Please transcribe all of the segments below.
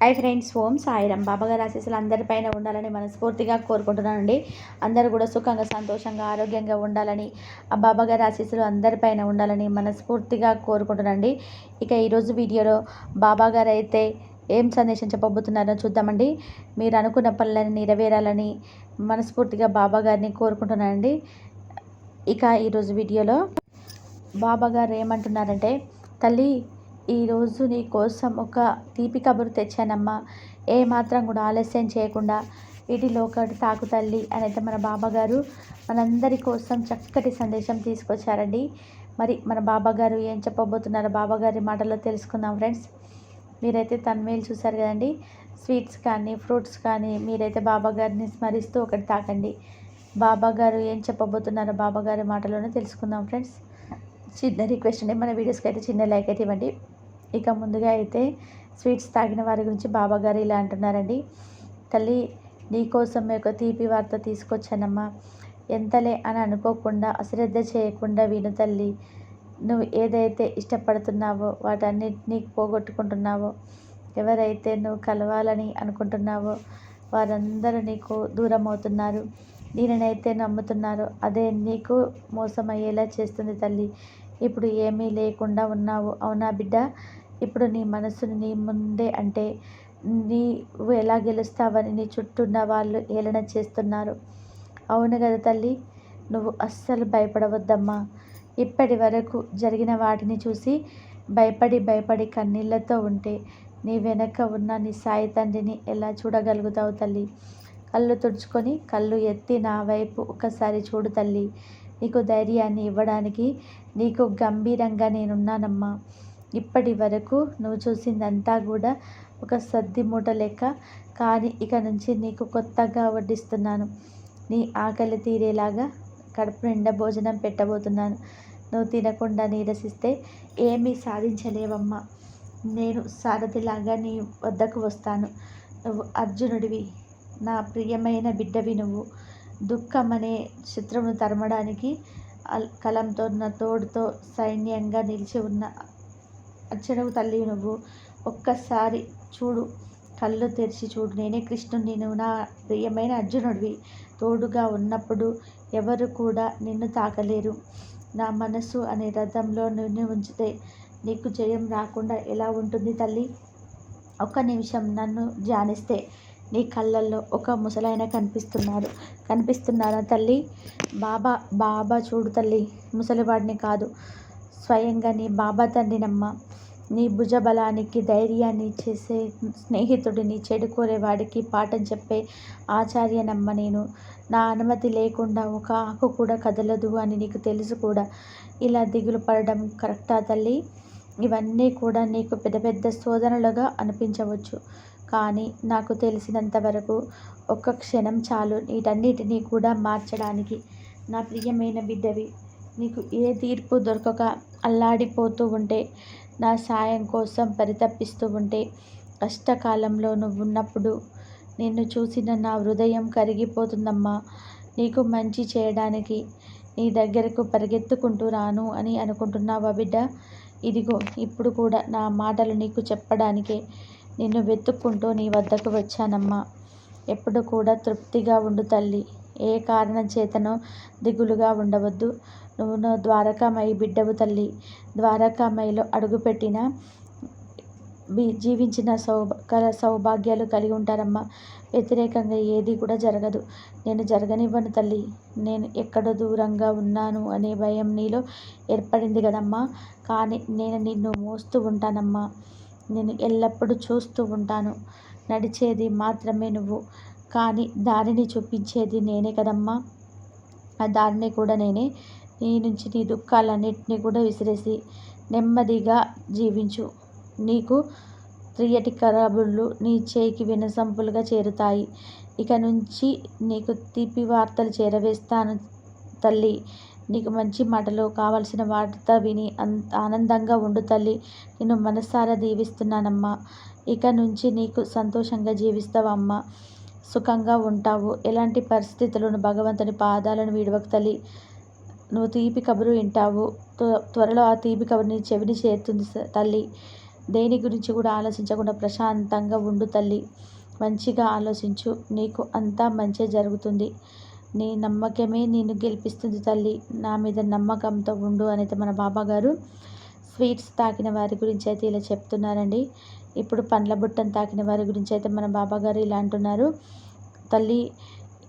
I friends ఓం సాయిరామ్. బాబాగారి ఆశీస్సులు అందరిపైన ఉండాలని మనస్ఫూర్తిగా కోరుకుంటున్నానండి. అందరూ కూడా సుఖంగా సంతోషంగా ఆరోగ్యంగా ఉండాలని ఆ బాబాగారి ఆశీస్సులు అందరిపైన ఉండాలని మనస్ఫూర్తిగా కోరుకుంటున్నానండి. ఇక ఈరోజు వీడియోలో బాబాగారు అయితే ఏం సందేశం చెప్పబోతున్నారో చూద్దామండి. మీరు అనుకున్న పనులని నెరవేరాలని మనస్ఫూర్తిగా బాబాగారిని కోరుకుంటున్నానండి. ఇక ఈరోజు వీడియోలో బాబాగారు ఏమంటున్నారంటే తల్లి ఈరోజు నీ కోసం ఒక తీపి కబురు తెచ్చానమ్మా. ఏ మాత్రం కూడా ఆలస్యం చేయకుండా వీటిలో ఒకటి తాకు తల్లి అని అయితే మన బాబాగారు మనందరి కోసం చక్కటి సందేశం తీసుకొచ్చారండి. మరి మన బాబాగారు ఏం చెప్పబోతున్నారో బాబాగారి మాటలో తెలుసుకుందాం ఫ్రెండ్స్. మీరైతే తన్మేలు చూశారు కదండి. స్వీట్స్ కానీ ఫ్రూట్స్ కానీ మీరైతే బాబాగారిని స్మరిస్తూ ఒకటి తాకండి. బాబాగారు ఏం చెప్పబోతున్నారో బాబాగారి మాటలోనే తెలుసుకుందాం ఫ్రెండ్స్. చిన్న రిక్వెస్ట్ అండి మన వీడియోస్కి అయితే చిన్న లైక్ అయితే ఇవ్వండి. ఇక ముందుగా అయితే స్వీట్స్ తాగిన వారి గురించి బాబాగారు ఇలా అంటున్నారండి. తల్లి నీకోసం ఒక తీపి వార్త తీసుకొచ్చానమ్మా. ఎంతలే అని అనుకోకుండా అశ్రద్ధ చేయకుండా విను తల్లి. నువ్వు ఏదైతే ఇష్టపడుతున్నావో వాటన్నిటినీ పోగొట్టుకుంటున్నావో ఎవరైతే నువ్వు కలవాలని అనుకుంటున్నావో వారందరూ నీకు దూరం అవుతున్నారు దీనినైతే నమ్ముతున్నారు. అదే నీకు మోసమయ్యేలా చేస్తుంది తల్లి. ఇప్పుడు ఏమీ లేకుండా ఉన్నావు. అవునా బిడ్డ? ఇప్పుడు నీ మనసుని నీ ముందే అంటే నీవు ఎలా గెలుస్తావని నీ చుట్టూ ఉన్న వాళ్ళు ఏలన చేస్తున్నారు. అవును కదా తల్లి నువ్వు అస్సలు భయపడవద్దమ్మా. ఇప్పటి వరకు జరిగిన వాటిని చూసి భయపడి భయపడి కన్నీళ్ళతో ఉంటే నీ వెనక ఉన్న నీ సాయి తండ్రిని ఎలా చూడగలుగుతావు తల్లి? కళ్ళు తుడుచుకొని కళ్ళు ఎత్తి నా వైపు ఒకసారి చూడు తల్లి. నీకు ధైర్యాన్ని ఇవ్వడానికి నీకు గంభీరంగా నేనున్నానమ్మా. ఇప్పటి వరకు నువ్వు చూసిందంతా కూడా ఒక సద్ది మూట లెక్క. కానీ ఇక నుంచి నీకు కొత్తగా వడ్డిస్తున్నాను. నీ ఆకలి తీరేలాగా కడుపు నిండా భోజనం పెట్టబోతున్నాను. నువ్వు తినకుండా నీరసిస్తే ఏమీ సాధించలేవమ్మా. నేను సారథిలాగా నీ వద్దకు వస్తాను. నువ్వు అర్జునుడివి. నా ప్రియమైన బిడ్డవి నువ్వు. దుఃఖం అనే చిత్రమును తరమడానికి కలంతో నా తోడుతో సైన్యంగా నిలిచి ఉన్న అచ్చడవు తల్లి నువ్వు ఒక్కసారి చూడు కళ్ళు తెరిచి చూడు. నేనే కృష్ణుడిని నువ్వు నా ప్రియమైన అర్జునుడివి. తోడుగా ఉన్నప్పుడు ఎవరు కూడా నిన్ను తాకలేరు. నా మనసు అనే రథంలో నిన్ను ఉంచితే నీకు జయం రాకుండా ఎలా ఉంటుంది తల్లి? ఒక్క నిమిషం నన్ను ధ్యానిస్తే నీ కళ్ళల్లో ఒక ముసలాయన కనిపిస్తున్నారు కనిపిస్తున్నారా తల్లి? బాబా బాబా చూడు తల్లి ముసలివాడిని కాదు. స్వయంగా నీ బాబా తండ్రినమ్మ నీ భుజబలానికి ధైర్యాన్ని చేసే స్నేహితుడిని చెడు కోరేవాడికి పాఠం చెప్పే ఆచార్యనమ్మ నేను. నా అనుమతి లేకుండా ఒక ఆకు కూడా కదలదు అని నీకు తెలుసు కూడా. ఇలా దిగులు పడడం కరెక్టా తల్లి? ఇవన్నీ కూడా నీకు పెద్ద పెద్ద శోధనలుగా అనిపించవచ్చు. కానీ నాకు తెలిసినంత వరకు ఒక్క క్షణం చాలు వీటన్నిటినీ కూడా మార్చడానికి. నా ప్రియమైన బిడ్డవి నీకు ఏ తీర్పు దొరకక అల్లాడిపోతూ ఉంటే నా సాయం కోసం పరితపిస్తూ ఉంటే కష్టకాలంలో నువ్వు ఉన్నప్పుడు నిన్ను చూసిన నా హృదయం కరిగిపోతుందమ్మా. నీకు మంచి చేయడానికి నీ దగ్గరకు పరిగెత్తుకుంటూ రాను అని అనుకుంటున్నావా బిడ్డ? ఇదిగో ఇప్పుడు కూడా నా మాటలు నీకు చెప్పడానికే నిన్ను వెతుక్కుంటూ నీ వద్దకు వచ్చానమ్మా. ఎప్పుడు కూడా తృప్తిగా ఉండు తల్లి. ఏ కారణం చేతనో దిగులుగా ఉండవద్దు. నువ్వు నా ద్వారకామయి బిడ్డవు తల్లి. ద్వారకామయిలో అడుగుపెట్టిన జీవించిన సౌభ సౌభాగ్యాలు కలిగి ఉంటారమ్మా. వ్యతిరేకంగా ఏది కూడా జరగదు. నేను జరగనివ్వను తల్లి. నేను ఎక్కడ దూరంగా ఉన్నాను అనే భయం నీలో ఏర్పడింది కదమ్మా. కానీ నేను నిన్ను మోస్తూ ఉంటానమ్మా. నేను ఎల్లప్పుడూ చూస్తూ ఉంటాను. నడిచేది మాత్రమే నువ్వు. కానీ దారిని చూపించేది నేనే కదమ్మా. ఆ దారిని కూడా నేనే. నీ నుంచి నీ దుఃఖాలన్నింటినీ కూడా విసిరేసి నెమ్మదిగా జీవించు. నీకు త్రియటి కరాబుళ్ళు నీ చేయికి వినసంపులుగా చేరుతాయి. ఇక నుంచి నీకు తీపి వార్తలు చేరవేస్తాను తల్లి. నీకు మంచి మాటలు కావలసిన వార్త విని ఆనందంగా ఉండు తల్లి. నేను మనసారా దీవిస్తున్నానమ్మా. ఇక నుంచి నీకు సంతోషంగా జీవిస్తావమ్మా. సుఖంగా ఉంటావు. ఎలాంటి పరిస్థితులను భగవంతుని పాదాలను విడవకు తల్లి. నువ్వు తీపి కబురు వింటావు. త్వరలో ఆ తీపి కబురు నీ చెవిని చేరుతుంది తల్లి. దేని గురించి కూడా ఆలోచించకుండా ప్రశాంతంగా ఉండు తల్లి. మంచిగా ఆలోచించు. నీకు అంతా మంచి జరుగుతుంది. నీ నమ్మకమే నిన్ను గెలిపిస్తుంది తల్లి. నా మీద నమ్మకంతో ఉండు అనేది మన బాబా గారు స్వీట్స్ తాకిన వారి గురించి అయితే ఇలా చెప్తున్నారండి. ఇప్పుడు పండ్ల బుట్టను తాకిన వారి గురించి అయితే మన బాబాగారు ఇలా అంటున్నారు. తల్లి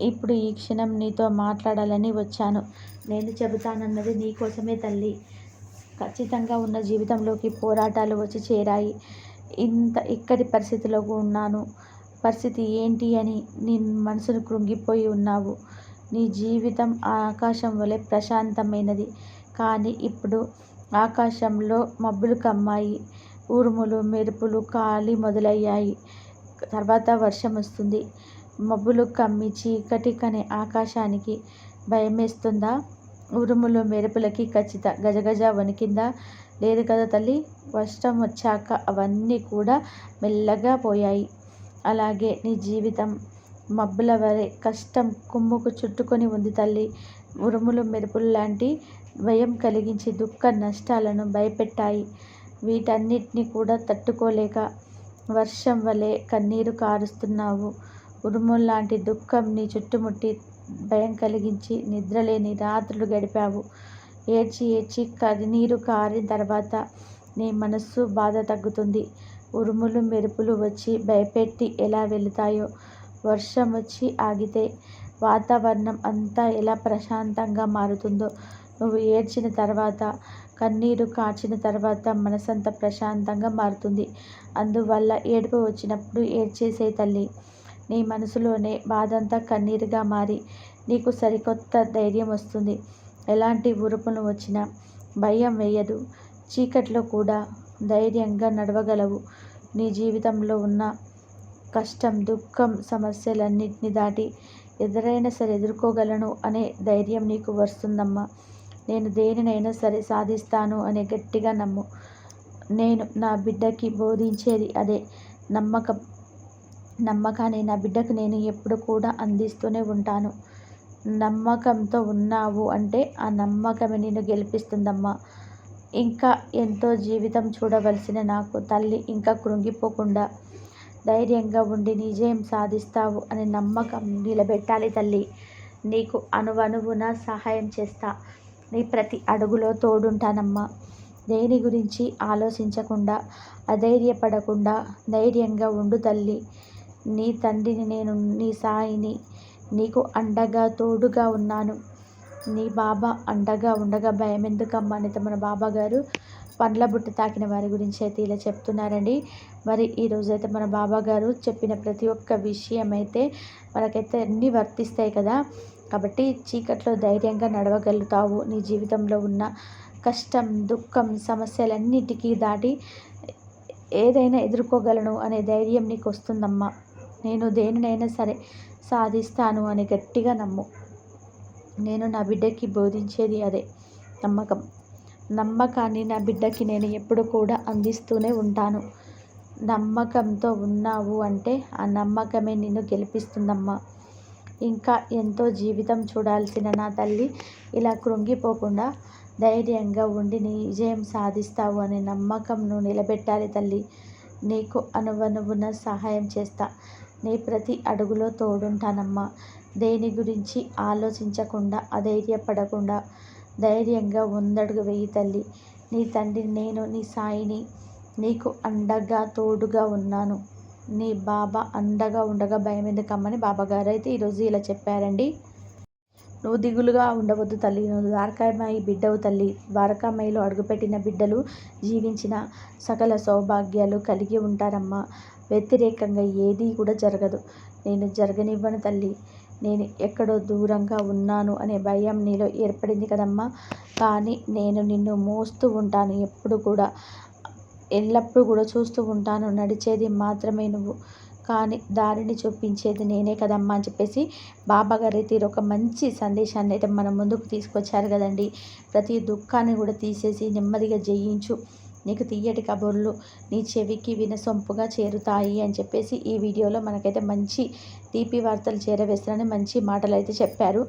ఇప్పుడు ఈ క్షణం నీతో మాట్లాడాలని వచ్చాను. నేను చెబుతానన్నది నీకోసమే తల్లి. ఖచ్చితంగా ఉన్న జీవితంలోకి పోరాటాలు వచ్చి చేరాయి. ఇంత ఇక్కడి పరిస్థితిలో ఉన్నాను. పరిస్థితి ఏంటి అని నీ మనసును కృంగిపోయి ఉన్నావు. నీ జీవితం ఆకాశం వలె ప్రశాంతమైనది. కానీ ఇప్పుడు ఆకాశంలో మబ్బులు కమ్మాయి. ఉరుములు మెరుపులు గాలి మొదలయ్యాయి. తర్వాత వర్షం వస్తుంది. మబ్బులు కమ్మి చీకటి కనే ఆకాశానికి భయమేస్తుందా? ఉరుములు మెరుపులకి ఖచ్చిత గజగజ వణికిందా? లేదు కదా తల్లి వర్షం వచ్చాక అవన్నీ కూడా మెల్లగా పోయాయి. అలాగే నీ జీవితం మబ్బుల వరే కష్టం కుమ్ముకు చుట్టుకొని ఉంది తల్లి. ఉరుములు మెరుపులు లాంటి భయం కలిగించి దుఃఖ నష్టాలను భయపెట్టాయి. వీటన్నిటిని కూడా తట్టుకోలేక వర్షం వలె కన్నీరు కారుస్తున్నావు. ఉరుముల్లాంటి దుఃఖం నీ చుట్టుముట్టి భయం కలిగించి నిద్రలేని రాత్రులు గడిపావు. ఏడ్చి ఏడ్చి కన్నీరు కారిన తర్వాత నీ మనస్సు బాధ తగ్గుతుంది. ఉరుములు మెరుపులు వచ్చి భయపెట్టి ఎలా వెళుతాయో. వర్షం వచ్చి ఆగితే వాతావరణం అంతా ఎలా ప్రశాంతంగా మారుతుందో. నువ్వు ఏడ్చిన తర్వాత కన్నీరు కార్చిన తర్వాత మనసంత ప్రశాంతంగా మారుతుంది. అందువల్ల ఏడుపు వచ్చినప్పుడు ఏడ్చేసే తల్లి. నీ మనసులోనే బాధంతా కన్నీరుగా మారి నీకు సరికొత్త ధైర్యం వస్తుంది. ఎలాంటి ఉరుపులు వచ్చినా భయం వేయదు. చీకట్లో కూడా ధైర్యంగా నడవగలవు. నీ జీవితంలో ఉన్న కష్టం దుఃఖం సమస్యలన్నింటినీ దాటి ఎదురైనా సరే ఎదుర్కోగలను అనే ధైర్యం నీకు వస్తుందమ్మా. నేను దేనినైనా సరే సాధిస్తాను అనే గట్టిగా నమ్ము. నేను నా బిడ్డకి బోధించేది అదే. నమ్మకం నమ్మకాన్ని నా బిడ్డకు నేను ఎప్పుడు కూడా అందిస్తూనే ఉంటాను. నమ్మకంతో ఉన్నావు అంటే ఆ నమ్మకమే నేను గెలిపిస్తుందమ్మా. ఇంకా ఎంతో జీవితం చూడవలసిన నాకు తల్లి ఇంకా కృంగిపోకుండా ధైర్యంగా ఉండి నిజయం సాధిస్తావు అనే నమ్మకం నిలబెట్టాలి తల్లి. నీకు అణువణువున సహాయం చేస్తా. నీ ప్రతి అడుగులో తోడుంటానమ్మా. దేని గురించి ఆలోచించకుండా అధైర్యపడకుండా ధైర్యంగా ఉండు తల్లి. నీ తండ్రిని నేను నీ సాయిని నీకు అండగా తోడుగా ఉన్నాను. నీ బాబా అండగా ఉండగా భయం ఎందుకమ్మా అనేది మన బాబా గారు పండ్ల బుట్ట తాకిన వారి గురించి అయితే ఇలా చెప్తున్నారండి. మరి ఈరోజైతే మన బాబా గారు చెప్పిన ప్రతి ఒక్క విషయం అయితే మనకైతే అన్నీ వర్తిస్తాయి కదా. కాబట్టి చీకట్లో ధైర్యంగా నడవగలుగుతావు. నీ జీవితంలో ఉన్న కష్టం దుఃఖం సమస్యలన్నిటికీ దాటి ఏదైనా ఎదుర్కోగలను అనే ధైర్యం నీకు వస్తుందమ్మా నేను దేనినైనా సరే సాధిస్తాను అని గట్టిగా నమ్ము. నేను నా బిడ్డకి బోధించేది అదే నమ్మకం. నమ్మకాన్ని నా బిడ్డకి నేను ఎప్పుడు కూడా అందిస్తూనే ఉంటాను. నమ్మకంతో ఉన్నావు అంటే ఆ నమ్మకమే నిన్ను గెలిపిస్తుందమ్మా. ఇంకా ఎంతో జీవితం చూడాల్సిన నా తల్లి ఇలా కృంగిపోకుండా ధైర్యంగా ఉండి నీ విజయం సాధిస్తావు అనే నమ్మకంను నిలబెట్టాలి తల్లి. నీకు అనువనువున సహాయం చేస్తా. నీ ప్రతి అడుగులో తోడుంటానమ్మా. దేని గురించి ఆలోచించకుండా అధైర్యపడకుండా ధైర్యంగా ముందడుగు వెయ్యి తల్లి. నీ తండ్రి నేను నీ సాయిని నీకు అండగా తోడుగా ఉన్నాను. నీ బాబా అండగా ఉండగా భయం ఎందుకమ్మని బాబాగారు అయితే ఈరోజు ఇలా చెప్పారండి. నువ్వు దిగులుగా ఉండవద్దు తల్లి. నువ్వు ద్వారకామాయి బిడ్డవు తల్లి. ద్వారకామాయిలో అడుగుపెట్టిన బిడ్డలు జీవించిన సకల సౌభాగ్యాలు కలిగి ఉంటారమ్మా. వ్యతిరేకంగా ఏదీ కూడా జరగదు. నేను జరగనివ్వను తల్లి. నేను ఎక్కడో దూరంగా ఉన్నాను అనే భయం నీలో ఏర్పడింది కదమ్మా. కానీ నేను నిన్ను మోస్తూ ఉంటాను ఎప్పుడు కూడా. ఎల్లప్పుడూ కూడా చూస్తూ ఉంటాను. నడిచేది మాత్రమే నువ్వు. కానీ దారిని చూపించేది నేనే కదమ్మా అని చెప్పేసి బాబాగారు అయితే ఒక మంచి సందేశాన్ని అయితే మన ముందుకు తీసుకొచ్చారు కదండి. ప్రతి దుఃఖాన్ని కూడా తీసేసి నెమ్మదిగా జయించు. నీకు తీయటి కబుర్లు నీ చెవికి వినసొంపుగా చేరుతాయి అని చెప్పేసి ఈ వీడియోలో మనకైతే మంచి తీపి వార్తలు చేరవేస్తారని మంచి మాటలు అయితే చెప్పారు.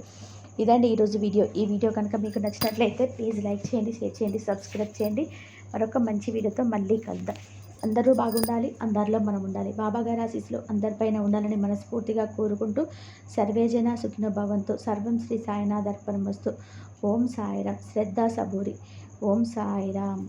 ఇదండి ఈరోజు వీడియో. ఈ వీడియో కనుక మీకు నచ్చినట్లయితే ప్లీజ్ లైక్ చేయండి షేర్ చేయండి సబ్స్క్రైబ్ చేయండి. మరొక మంచి వీడియోతో మళ్ళీ కలుద్దాం. అందరూ బాగుండాలి అందరిలో మనం ఉండాలి. బాబా గారి ఆశీస్సులు అందరిపైన ఉండాలని మనస్ఫూర్తిగా కోరుకుంటూ సర్వేజన సుఖిన భవంతు సర్వం శ్రీ సాయినాథర్పణం అర్పణమస్తు ఓం సాయిరామ్. శ్రద్ధా సబూరి. ఓం సాయిరామ్.